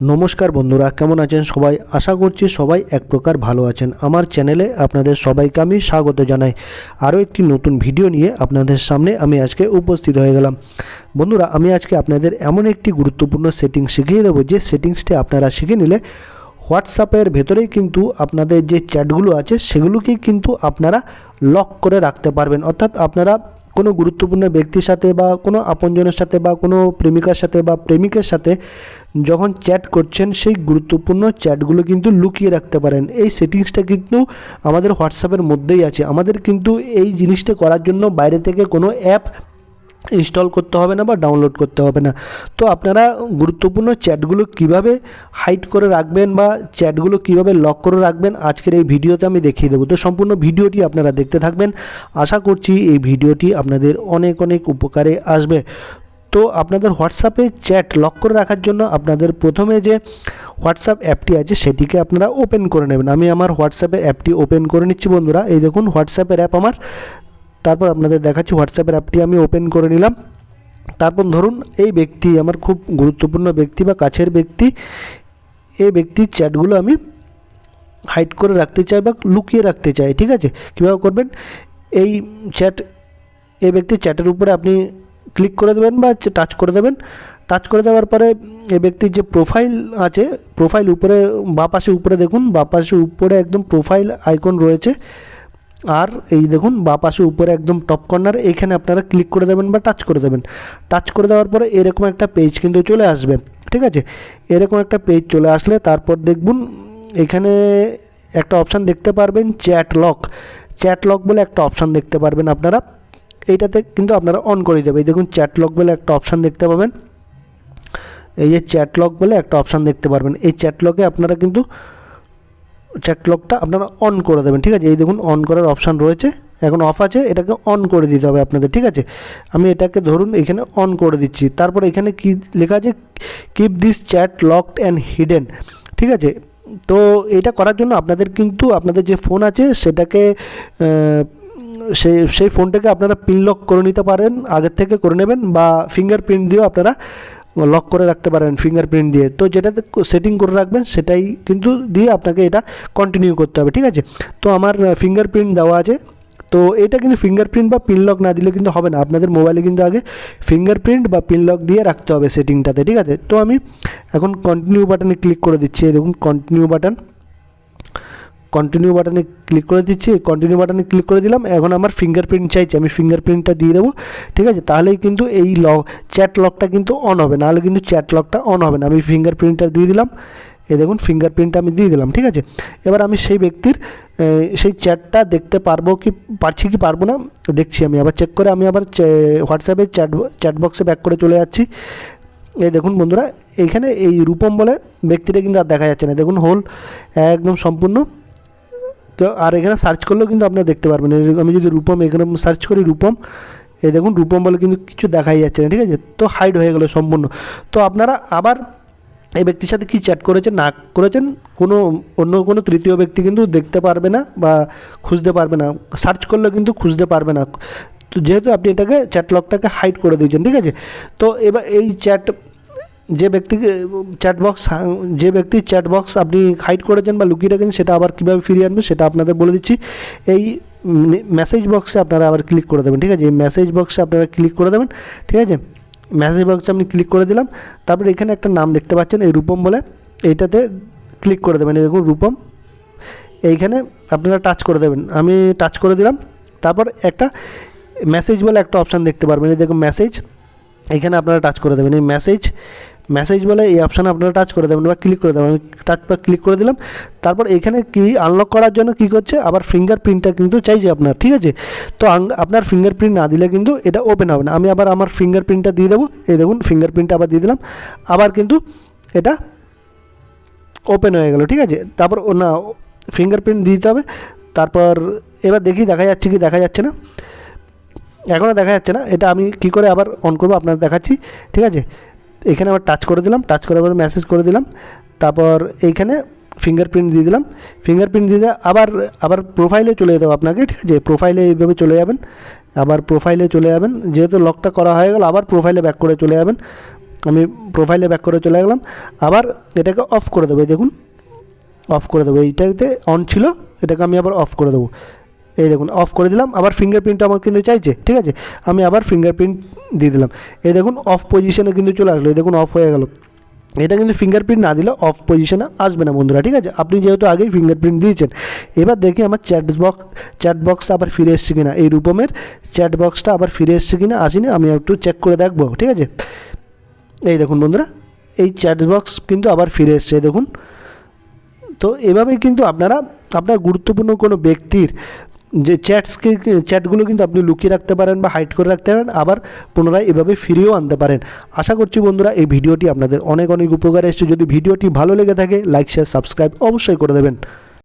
নমস্কার বন্ধুরা, কেমন আছেন সবাই? আশা করছি সবাই এক প্রকার ভালো আছেন। আমার চ্যানেলে আপনাদের সবাইকে আমি স্বাগত জানাই। আরও একটি নতুন ভিডিও নিয়ে আপনাদের সামনে আমি আজকে উপস্থিত হয়ে গেলাম। বন্ধুরা, আমি আজকে আপনাদের এমন একটি গুরুত্বপূর্ণ সেটিং শিখিয়ে দেবো, যে সেটিংসটি আপনারা শিখে নিলে হোয়াটসঅ্যাপের ভেতরেই কিন্তু আপনাদের যে চ্যাটগুলো আছে, সেগুলোকেই কিন্তু আপনারা লক করে রাখতে পারবেন। অর্থাৎ আপনারা কোনো গুরুত্বপূর্ণ ব্যক্তির সাথে বা কোনো আপনজনের সাথে বা কোনো প্রেমিকার সাথে বা প্রেমিকের সাথে যখন চ্যাট করছেন, সেই গুরুত্বপূর্ণ চ্যাটগুলো কিন্তু লুকিয়ে রাখতে পারেন। এই সেটিংসটা কিন্তু আমাদের হোয়াটসঅ্যাপের মধ্যেই আছে। আমাদের কিন্তু এই জিনিসটা করার জন্য বাইরে থেকে কোনো অ্যাপ ইনস্টল করতে হবে না বা ডাউনলোড করতে হবে না। তো আপনারা গুরুত্বপূর্ণ চ্যাটগুলো কীভাবে হাইড করে রাখবেন বা চ্যাটগুলো কীভাবে লক করে রাখবেন, আজকের এই ভিডিওতে আমি দেখিয়ে দেবো। তো সম্পূর্ণ ভিডিওটি আপনারা দেখতে থাকবেন। আশা করছি এই ভিডিওটি আপনাদের অনেক অনেক উপকারে আসবে। তো আপনাদের হোয়াটসঅ্যাপে চ্যাট লক করে রাখার জন্য আপনাদের প্রথমে যে হোয়াটসঅ্যাপ অ্যাপটি আছে সেটিকে আপনারা ওপেন করে নেবেন। আমি আমার হোয়াটসঅ্যাপের অ্যাপটি ওপেন করে নিচ্ছি বন্ধুরা। এই দেখুন হোয়াটসঅ্যাপের অ্যাপ আমার। তারপর আপনাদের দেখাচ্ছি হোয়াটসঅ্যাপের অ্যাপটি আমি ওপেন করে নিলাম। তারপর ধরুন এই ব্যক্তি আমার খুব গুরুত্বপূর্ণ ব্যক্তি বা কাছের ব্যক্তি, এই ব্যক্তির চ্যাটগুলো আমি হাইড করে রাখতে চাই বা লুকিয়ে রাখতে চাই, ঠিক আছে? কীভাবে করবেন? এই চ্যাট এই ব্যক্তির চ্যাটের উপরে আপনি ক্লিক করে দেবেন বা টাচ করে দেবেন। টাচ করে দেওয়ার পরে এই ব্যক্তির যে প্রোফাইল আছে প্রোফাইল উপরে, বাঁ পাশে উপরে দেখুন, বাঁ পাশে উপরে একদম প্রোফাইল আইকন রয়েছে। আর এই দেখুন, বাঁ পাশে উপরে একদম টপ কর্নার এইখানে আপনারা ক্লিক করে দেবেন বা টাচ করে দেবেন। টাচ করে দেওয়ার পরে এরকম একটা পেজ কিন্তু চলে আসবে, ঠিক আছে? এরকম একটা পেজ চলে আসলে তারপর দেখুন, এখানে একটা অপশান দেখতে পারবেন চ্যাট লক চ্যাট লক বলে একটা অপশান দেখতে পারবেন আপনারা। এইটাতে কিন্তু আপনারা অন করে দেবে এই দেখুন চ্যাট লক বলে একটা অপশান দেখতে পাবেন। এই যে চ্যাট লক বলে একটা অপশান দেখতে পারবেন। এই চ্যাট লকে আপনারা কিন্তু চ্যাট লকটা আপনারা অন করে দেবেন, ঠিক আছে? এই দেখুন অন করার অপশান রয়েছে। এখন অফ আছে, এটাকে অন করে দিতে হবে আপনাদের, ঠিক আছে? আমি এটাকে ধরুন, এখানে অন করে দিচ্ছি। তারপর এখানে কি লেখা আছে? Keep this chat locked and hidden ঠিক আছে? তো এটা করার জন্য আপনাদের কিন্তু, আপনাদের যে ফোন আছে, সেটাকে সেই সেই ফোনটাকে আপনারা পিন লক করে নিতে পারেন, আগের থেকে করে নেবেন বা ফিঙ্গার প্রিন্ট দিয়েও আপনারা লক করে রাখতে পারেন ফিঙ্গারপ্রিন্ট দিয়ে। তো যেটাতে সেটিং করে রাখবেন সেটাই কিন্তু দিয়ে আপনাকে এটা কন্টিনিউ করতে হবে, ঠিক আছে? তো আমার ফিঙ্গারপ্রিন্ট দেওয়া আছে। তো এটা কিন্তু ফিঙ্গারপ্রিন্ট বা পিন লক না দিলে কিন্তু হবে না। আপনাদের মোবাইলে কিন্তু আগে ফিঙ্গারপ্রিন্ট বা পিন লক দিয়ে রাখতে হবে সেটিংটাতে ঠিক আছে? তো আমি এখন কন্টিনিউ বাটনে ক্লিক করে দিচ্ছি। দেখুন কন্টিনিউ বাটন কন্টিনিউ বাটনে ক্লিক করে দিচ্ছি কন্টিনিউ বাটনে ক্লিক করে দিলাম, এখন আমার ফিঙ্গারপ্রিন্ট চাইছে, আমি ফিঙ্গারপ্রিন্টটা দিয়ে দেবো, ঠিক আছে? তাহলেই কিন্তু এই লক চ্যাট লকটা কিন্তু অন হবে, নাহলে কিন্তু চ্যাট লকটা অন হবে না, আমি ফিঙ্গারপ্রিন্টটা দিয়ে দিলাম এ দেখুন ফিঙ্গারপ্রিন্টটা আমি দিয়ে দিলাম, ঠিক আছে? এবার আমি সেই ব্যক্তির সেই চ্যাটটা দেখতে পারব কি, পারছি কি পারব না, দেখছি আমি, আবার চেক করে আমি আবার হোয়াটসঅ্যাপে চ্যাট চ্যাট বক্সে ব্যাক করে চলে যাচ্ছি। এই দেখুন বন্ধুরা এইখানে এই রূপম বলে ব্যক্তিটা কিন্তু আর দেখা যাচ্ছে না, দেখুন হোল একদম সম্পূর্ণ তো আর এখানে সার্চ করলেও কিন্তু আপনারা দেখতে পারবেন। আমি যদি রূপম, এখানে সার্চ করি রূপম, এ দেখুন রূপম বলে কিন্তু কিছু দেখাই যাচ্ছে না, ঠিক আছে? তো হাইড হয়ে গেল সম্পূর্ণ। তো আপনারা আবার এই ব্যক্তির সাথে কি চ্যাট করেছেন, না করেছেন, কোনো অন্য কোনো তৃতীয় ব্যক্তি কিন্তু দেখতে পারবে না বা খুঁজতে পারবে না। সার্চ করলেও কিন্তু খুঁজতে পারবে না। তো যেহেতু আপনি এটাকে চ্যাট লকটাকে হাইড করে দিয়েছেন, ঠিক আছে? তো এবার এই চ্যাট যে ব্যক্তিকে চ্যাট বক্স যে ব্যক্তির চ্যাট বক্স আপনি হাইড করেছেন বা লুকিয়ে রেখেছেন সেটা আবার কীভাবে ফিরিয়ে আনবে সেটা আপনাদের বলে দিচ্ছি। এই মেসেজ বক্সে আপনারা আবার ক্লিক করে দেবেন, ঠিক আছে? এই মেসেজ বক্সে আপনারা ক্লিক করে দেবেন, ঠিক আছে? মেসেজ বক্সে আপনি ক্লিক করে দিলাম, তারপরে এখানে একটা নাম দেখতে পাচ্ছেন, এই রূপম বলে। এইটাতে ক্লিক করে দেবেন, এই দেখুন রূপম। এইখানে আপনারা টাচ করে দেবেন, আমি টাচ করে দিলাম, তারপর একটা মেসেজ বলে একটা অপশান দেখতে পারবেন, এই দেখুন মেসেজ এখানে আপনারা টাচ করে দেবেন, এই মেসেজ মেসেজ বলে এই অপশানে আপনারা টাচ করে দেবেন বা ক্লিক করে দেবেন। আমি টাচ বা ক্লিক করে দিলাম। তারপর এখানে কি আনলক করার জন্য কি করছে? আবার ফিঙ্গারপ্রিন্টটা কিন্তু চাইছে আপনার, ঠিক আছে? তো আপনার ফিঙ্গারপ্রিন্ট না দিলে কিন্তু এটা ওপেন হবে না। আমি আবার আমার ফিঙ্গারপ্রিন্টটা দিয়ে দেবো। এই দেখুন ফিঙ্গারপ্রিন্টটা আবার দিয়ে দিলাম। আবার কিন্তু এটা ওপেন হয়ে গেল, ঠিক আছে? তারপর না ফিঙ্গারপ্রিন্ট দিতে হবে। তারপর এবার দেখি, দেখা যাচ্ছে কি, দেখা যাচ্ছে না। এখনও দেখা যাচ্ছে না। এটা আমি কি করে আবার অন করব? আপনাদের দেখাচ্ছি, ঠিক আছে? এখানে আবার টাচ করে দিলাম টাচ করার পরে মেসেজ করে দিলাম, তারপর এইখানে ফিঙ্গারপ্রিন্ট দিয়ে দিলাম ফিঙ্গারপ্রিন্ট দিয়ে আবার আবার প্রোফাইলে চলে যেতে হবে আপনাকে, ঠিক আছে? প্রোফাইলে এইভাবে চলে যাবেন, আবার প্রোফাইলে চলে যাবেন, যেহেতু লকটা করা হয়ে গেল, আবার প্রোফাইলে ব্যাক করে চলে যাবেন। আমি প্রোফাইলে ব্যাক করে চলে গেলাম, আবার এটাকে অফ করে দেবো দেখুন অফ করে দেবো, এইটাতে অন ছিল, এটাকে আমি আবার অফ করে দেবো। এই দেখুন অফ করে দিলাম, আবার ফিঙ্গারপ্রিন্ট আমার কিন্তু চাইছে, ঠিক আছে? আমি আবার ফিঙ্গারপ্রিন্ট দিয়ে দিলাম। এই দেখুন অফ পজিশনে কিন্তু চলে আসলো, এই দেখুন অফ হয়ে গেল। এটা কিন্তু ফিঙ্গারপ্রিন্ট না দিলে অফ পজিশনে আসবে না, বন্ধুরা, ঠিক আছে? আপনি যেহেতু আগেই ফিঙ্গারপ্রিন্ট দিয়েছেন, এবার দেখি আমার চ্যাট বক্স চ্যাট বক্সটা আবার ফিরে এসছে কিনা। এই রূপমের চ্যাট বক্সটা আবার ফিরে এসছে কিনা, আসিনি, আমি একটু চেক করে দেখব, ঠিক আছে? এই দেখুন, বন্ধুরা, এই চ্যাট বক্স কিন্তু আবার ফিরে এসছে দেখুন। তো এভাবেই কিন্তু আপনারা, আপনার গুরুত্বপূর্ণ কোনো ব্যক্তির যে চ্যাটসকে চ্যাটগুলো কিন্তু আপনি লুকিয়ে রাখতে পারেন বা হাইড করে রাখতে পারেন, আবার পুনরায় এভাবে ফিরিয়েও আনতে পারেন। আশা করছি বন্ধুরা, এই ভিডিওটি আপনাদের অনেক অনেক উপকার এসেছে। যদি ভিডিওটি ভালো লেগে থাকে লাইক শেয়ার সাবস্ক্রাইব অবশ্যই করে দেবেন।